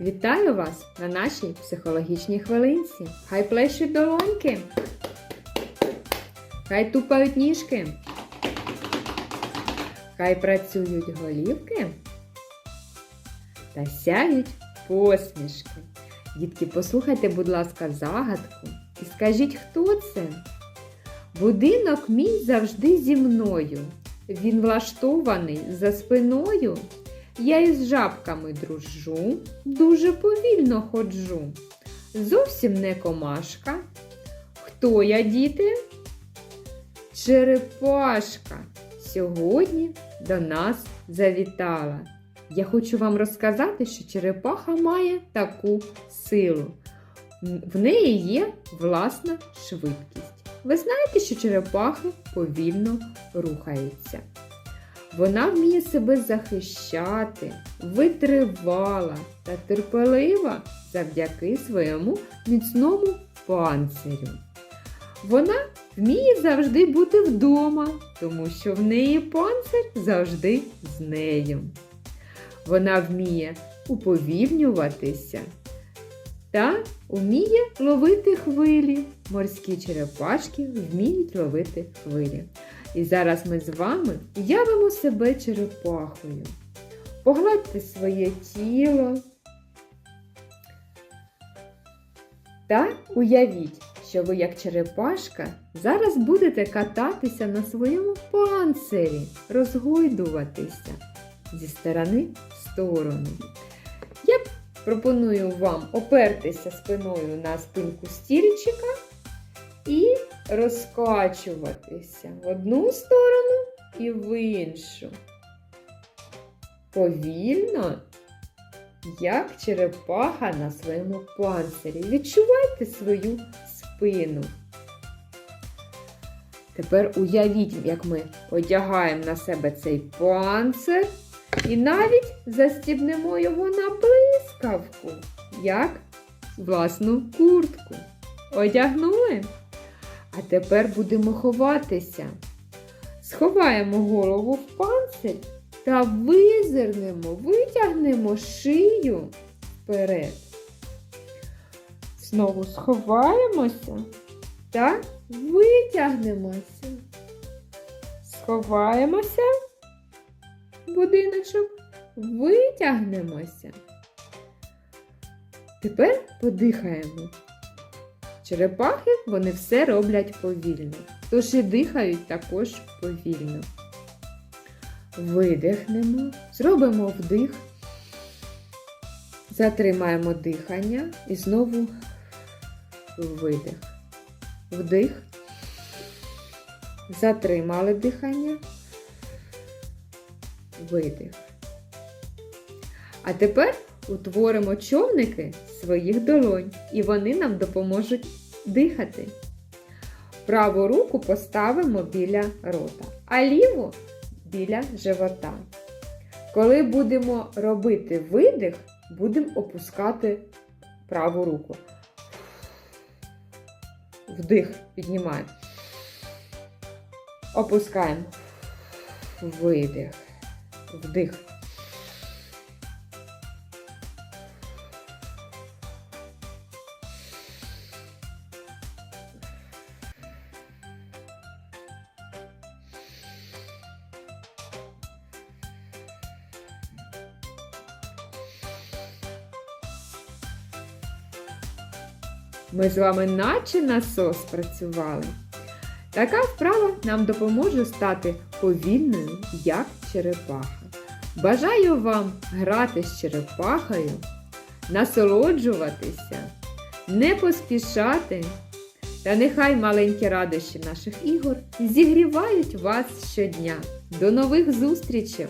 Вітаю вас на нашій психологічній хвилинці. Хай плещуть долоньки. Хай тупають ніжки. Хай працюють голівки та сяють посмішки. Дітки, послухайте, будь ласка, загадку і скажіть, хто це? Будинок мій завжди зі мною. Він влаштований за спиною. Я із жабками дружу, дуже повільно ходжу. Зовсім не комашка. Хто я, діти? Черепашка сьогодні до нас завітала. Я хочу вам розказати, що черепаха має таку силу. В неї є власна швидкість. Ви знаєте, що черепахи повільно рухаються. Вона вміє себе захищати, витривала та терпелива завдяки своєму міцному панцирю. Вона вміє завжди бути вдома, тому що в неї панцир завжди з нею. Вона вміє уповільнюватися та вміє ловити хвилі. Морські черепашки вміють ловити хвилі. І зараз ми з вами уявимо себе черепахою. Погладьте своє тіло та уявіть, що ви, як черепашка, зараз будете кататися на своєму панцирі, розгойдуватися зі сторони в сторону. Пропоную вам опертися спиною на спинку стільчика і розкачуватися в одну сторону і в іншу. Повільно, як черепаха на своєму панцирі. Відчувайте свою спину. Тепер уявіть, як ми одягаємо на себе цей панцир і навіть застібнемо його на блискавку, як власну куртку. Одягнули? А тепер будемо ховатися. Сховаємо голову в панцир та визирнемо, витягнемо шию вперед. Знову сховаємося та витягнемося. Сховаємося будиночок, витягнемося. Тепер подихаємо. Черепахи вони все роблять повільно, тож і дихають також повільно. Видихнемо, зробимо вдих, затримаємо дихання і знову видих. Вдих, затримали дихання, видих. А тепер утворимо човники своїх долонь, і вони нам допоможуть дихати. Праву руку поставимо біля рота, а ліву біля живота. Коли будемо робити видих, будемо опускати праву руку. Вдих, піднімаємо. Опускаємо. Видих. Вдих. Ми з вами наче насос працювали. Така вправа нам допоможе стати повільною, як черепаха. Бажаю вам грати з черепахою, насолоджуватися, не поспішати. Та нехай маленькі радощі наших ігор зігрівають вас щодня. До нових зустрічей!